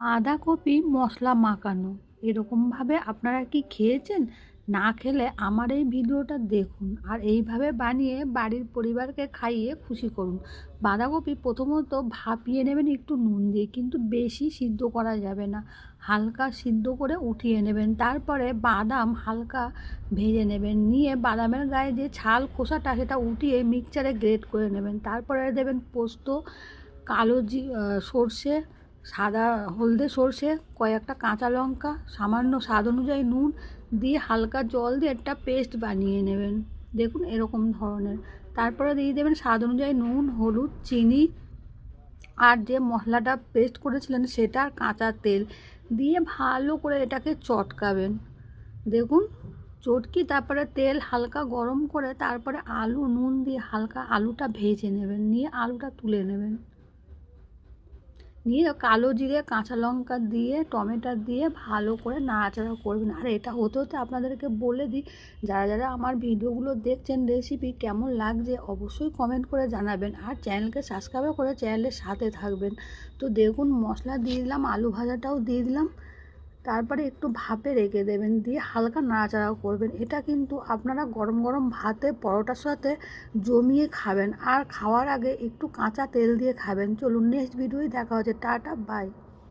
বাঁধাকপি মশলা মাখানো। এরকমভাবে আপনারা কি খেয়েছেন? না খেলে আমার এই ভিডিওটা দেখুন আর এইভাবে বানিয়ে বাড়ির পরিবারকে খাইয়ে খুশি করুন। বাঁধাকপি প্রথমত ভাপিয়ে নেবেন একটু নুন দিয়ে, কিন্তু বেশি সিদ্ধ করা যাবে না। হালকা সিদ্ধ করে উঠিয়ে নেবেন। তারপরে বাদাম হালকা ভেজে নেবেন। নিয়ে বাদামের গায়ে যে ছাল খোসাটা, সেটা উঠিয়ে মিক্সচারে গ্রেট করে নেবেন। তারপরে দেবেন পোস্ত, কালো জি সর্ষে সাদা হলদে সর্ষে, কয়েকটা কাঁচা লঙ্কা, সামান্য স্বাদ অনুযায়ী নুন দিয়ে হালকা জল দিয়ে একটা পেস্ট বানিয়ে নেবেন। দেখুন এরকম ধরনের। তারপরে দিয়ে দেবেন স্বাদ অনুযায়ী নুন, হলুদ, চিনি আর যে মশলাটা পেস্ট করেছিলেন সেটা আর কাঁচা তেল দিয়ে ভালো করে এটাকে চটকাবেন। দেখুন চটকি, তারপরে তেল হালকা গরম করে তারপরে আলু, নুন দিয়ে হালকা আলুটা ভেজে নেবেন, নিয়ে আলুটা তুলে নেবেন। নিয়ে কালো জিরে, কাঁচা লঙ্কা দিয়ে, টমেটো দিয়ে ভালো করে নাড়াচাড়া করবেন। আর এটা হতে হতে আপনাদেরকে বলে দিই, যারা যারা আমার ভিডিওগুলো দেখছেন রেসিপি কেমন লাগছে অবশ্যই কমেন্ট করে জানাবেন। আর চ্যানেলকে সাবস্ক্রাইব করে চ্যানেলের সাথে থাকবেন। তো দেখুন, মশলা দিয়ে দিলাম, আলু ভাজাটাও দিয়ে দিলাম। তারপরে একটু ভাপে রেখে দেবেন, দিয়ে হালকা নাড়াচাড়াও করবেন। এটা কিন্তু আপনারা গরম গরম ভাতে, পরোটার সাথে জমিয়ে খাবেন। আর খাওয়ার আগে একটু কাঁচা তেল দিয়ে খাবেন। চলুন নেক্সট ভিডিওই দেখা হচ্ছে। Tata bye